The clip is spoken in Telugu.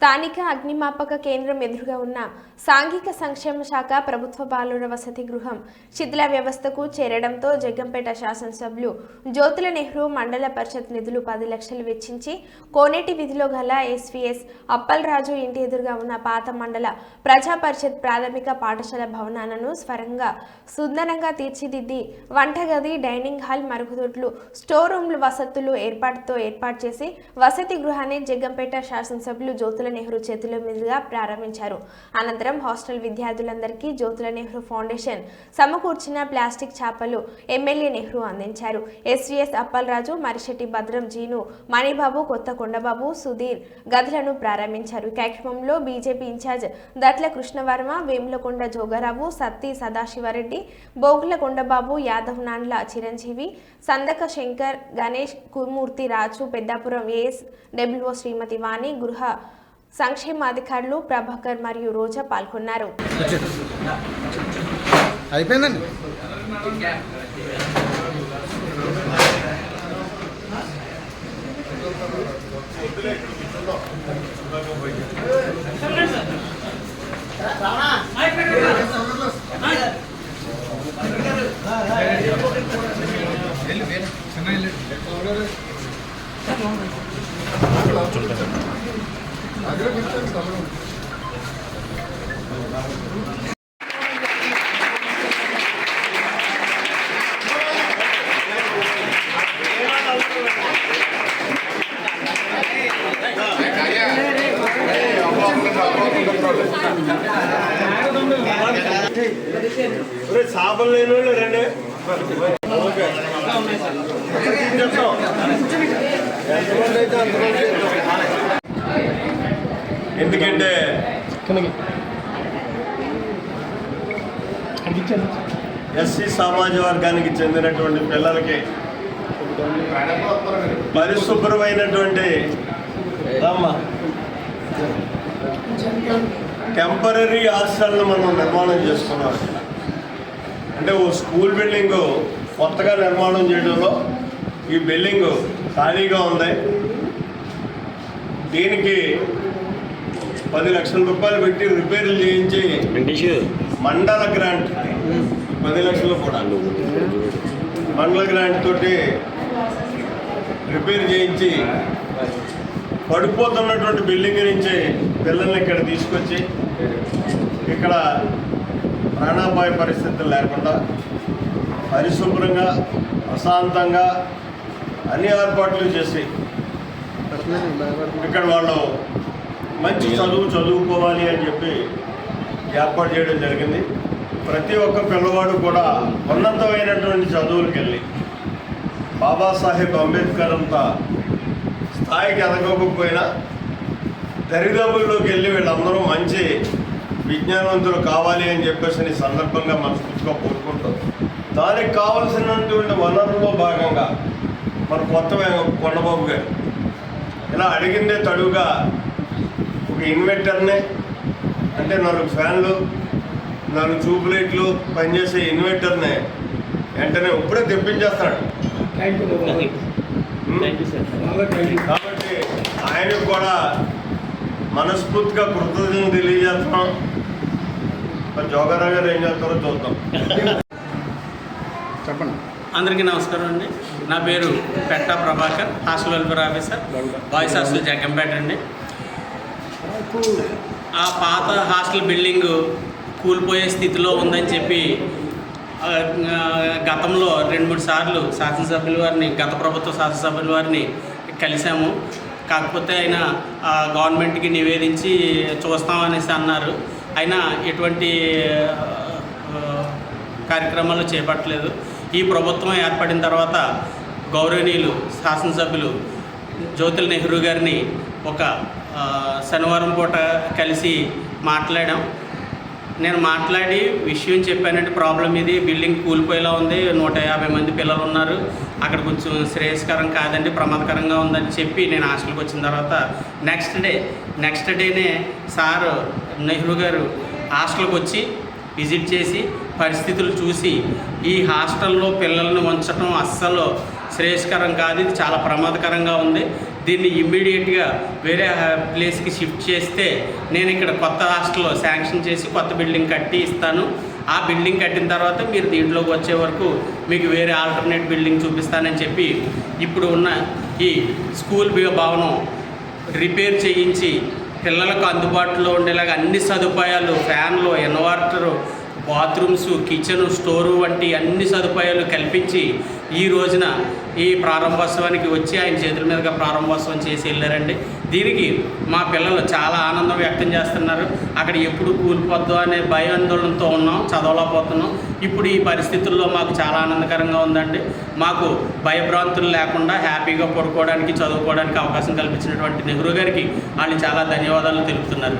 స్థానిక అగ్నిమాపక కేంద్రం ఎదురుగా ఉన్న సాంఘిక సంక్షేమ శాఖ ప్రభుత్వ బాలుర వసతి గృహం శిథిల వ్యవస్థకు చేరడంతో జగ్గంపేట శాసనసభ్యులు జ్యోతుల నెహ్రూ మండల పరిషత్ నిధులు పది లక్షలు వెచ్చించి కోనేటి విధిలో గల ఎస్వీఎస్ అప్పలరాజు ఇంటి ఎదురుగా ఉన్న పాత మండల ప్రజా పరిషత్ ప్రాథమిక పాఠశాల భవనాలను స్వరంగా సుందరంగా తీర్చిదిద్ది వంటగది డైనింగ్ హాల్ మరుగుదొడ్లు స్టోర్ రూమ్లు వసతులు ఏర్పాటుతో ఏర్పాటు చేసి వసతి గృహాన్ని జగ్గంపేట శాసనసభ్యులు జ్యోతుల నెహ్రూ చేతుల మీదుగా ప్రారంభించారు. అనంతరం హాస్టల్ విద్యార్థులందరికీ జ్యోతుల నెహ్రూ ఫౌండేషన్ సమకూర్చిన ప్లాస్టిక్ చేపలు ఎమ్మెల్యే నెహ్రూ అందించారు. ఎస్వీఎస్ అప్పలరాజు మరిశెట్టి భద్రం జీను మణిబాబు కొత్త కొండబాబు సుధీర్ గదులను ప్రారంభించారు. కార్యక్రమంలో BJP incharge Datla Krishnavarma Vemulakonda Jogarao Satti Sadasivareddy Bogula Kondababu Yadav Nandla Chiranjeevi Sandaka Shankar Ganesh Kumurthi Raju Peddapuram AS WO Srimati Vani గృహ సంక్షేమాధికారులు ప్రభాకర్ మరియు రోజా పాల్గొన్నారు. అయిపోయిందండి. ఒరే చేపలు లేని వాళ్ళు రండి ఓకే. చెప్తాం. ఎంతమంది అయితే అంతమంది చెప్తాం. ఎందుకంటే ఎస్సీ సమాజ వర్గానికి చెందినటువంటి పిల్లలకి పరిశుభ్రమైనటువంటి. టెంపరీ హాస్టల్ను మనం నిర్మాణం చేసుకున్నాం అంటే ఓ స్కూల్ బిల్డింగ్ కొత్తగా నిర్మాణం చేయడంలో ఈ బిల్డింగ్ ఖాళీగా ఉంది. దీనికి పది లక్షల రూపాయలు పెట్టి రిపేర్లు చేయించి మండల గ్రాంట్. పది లక్షలు కూడా. మండల గ్రాంట్ తోటి రిపేర్ చేయించి పడిపోతున్నటువంటి బిల్డింగ్ నుంచి పిల్లల్ని ఇక్కడ తీసుకొచ్చి ఇక్కడ ప్రాణాపాయ పరిస్థితులు లేకుండా పరిశుభ్రంగా ప్రశాంతంగా అన్ని ఏర్పాట్లు చేసి ఇక్కడ వాళ్ళు మంచి చదువు చదువుకోవాలి అని చెప్పి ఏర్పాటు చేయడం జరిగింది. ప్రతి ఒక్క పిల్లవాడు కూడా ఉన్నతమైనటువంటి చదువులకు వెళ్ళి బాబాసాహెబ్ అంబేద్కర్ అంత స్థాయికి ఎదగకపోయినా దరిదాపుల్లోకి వెళ్ళి వీళ్ళందరూ మంచి విజ్ఞానవంతులు కావాలి అని చెప్పేసి ఈ సందర్భంగా మనస్ఫూర్తిగా కోరుకుంటాం దానికి కావలసినటువంటి వనరుల్లో భాగంగా మన కొత్త కొండబాబు గారు ఇలా అడిగిందే తడువుగా ఒక ఇన్వర్టర్ని అంటే నాలుగు ఫ్యాన్లు నాలుగు ట్యూబ్ లైట్లు పనిచేసే ఇన్వర్టర్ని వెంటనే ఇప్పుడే తెప్పించేస్తాడు. కాబట్టి ఆయనకు కూడా మనస్ఫూర్తిగా కృతజ్ఞతలు తెలియజేస్తున్నాం. మరి జోగారావు గారు ఏం చేస్తారో చూద్దాం. చెప్పండి. అందరికీ నమస్కారం అండి. నా పేరు పెట్ట Prabhakar hostel welfare officer boys hostel Jaggampeta అండి. ఆ పాత హాస్టల్ బిల్డింగ్ కూలిపోయే స్థితిలో ఉందని చెప్పి గతంలో రెండు మూడు సార్లు శాసనసభ్యుల వారిని గత ప్రభుత్వ శాసనసభ్యుల వారిని కలిశాము. కాకపోతే ఆయన ఆ, గవర్నమెంట్కి నివేదించి చూస్తామనేసి అన్నారు. అయినా ఎటువంటి కార్యక్రమాలు చేపట్టలేదు. ఈ ప్రభుత్వం ఏర్పడిన తర్వాత గౌరవనీయులు శాసనసభ్యులు జ్యోతిల్ నెహ్రూ గారిని ఒక శనివారం పూట కలిసి మాట్లాడాం. నేను మాట్లాడి విషయం చెప్పానంటే ప్రాబ్లం ఇది బిల్డింగ్ కూలిపోయేలా ఉంది నూట యాభై మంది పిల్లలు ఉన్నారు. అక్కడ కొంచెం శ్రేయస్కరం కాదండి ప్రమాదకరంగా ఉందని చెప్పి నేను హాస్టల్కి వచ్చిన తర్వాత నెక్స్ట్ డే నెక్స్ట్ డేనే సార్ నెహ్రూ గారు హాస్టల్కి వచ్చి విజిట్ చేసి పరిస్థితులు చూసి ఈ హాస్టల్లో పిల్లల్ని ఉంచడం అస్సలు శ్రేయస్కరం కాదు ఇది చాలా ప్రమాదకరంగా ఉంది. దీన్ని ఇమ్మీడియట్గా వేరే ప్లేస్కి షిఫ్ట్ చేస్తే నేను ఇక్కడ కొత్త హాస్టల్లో శాంక్షన్ చేసి కొత్త బిల్డింగ్ కట్టి ఇస్తాను. ఆ బిల్డింగ్ కట్టిన తర్వాత మీరు దీంట్లోకి వచ్చే వరకు మీకు వేరే ఆల్టర్నేట్ బిల్డింగ్ చూపిస్తానని చెప్పి ఇప్పుడు ఉన్న ఈ స్కూల్ భవనం రిపేర్ చేయించి పిల్లలకు అందుబాటులో ఉండేలాగా అన్ని సదుపాయాలు ఫ్యాన్లు ఇన్వర్టరు బాత్రూమ్స్ కిచెన్ స్టోరు వంటి అన్ని సదుపాయాలు కల్పించి ఈ రోజున ఈ ప్రారంభోత్సవానికి వచ్చి ఆయన చేతుల మీదుగా ప్రారంభోత్సవం చేసి వెళ్ళారండి. దీనికి మా పిల్లలు చాలా ఆనందం వ్యక్తం చేస్తున్నారు. అక్కడ ఎప్పుడు కూలిపోద్దు అనే భయాందోళనతో ఉన్నాం చదవలేకపోతున్నాం. ఇప్పుడు ఈ పరిస్థితుల్లో మాకు చాలా ఆనందకరంగా ఉందండి. మాకు భయభ్రాంతులు లేకుండా హ్యాపీగా పడుకోవడానికి చదువుకోవడానికి అవకాశం కల్పించినటువంటి నెహ్రూ గారికి వాళ్ళు చాలా ధన్యవాదాలు తెలుపుతున్నారు.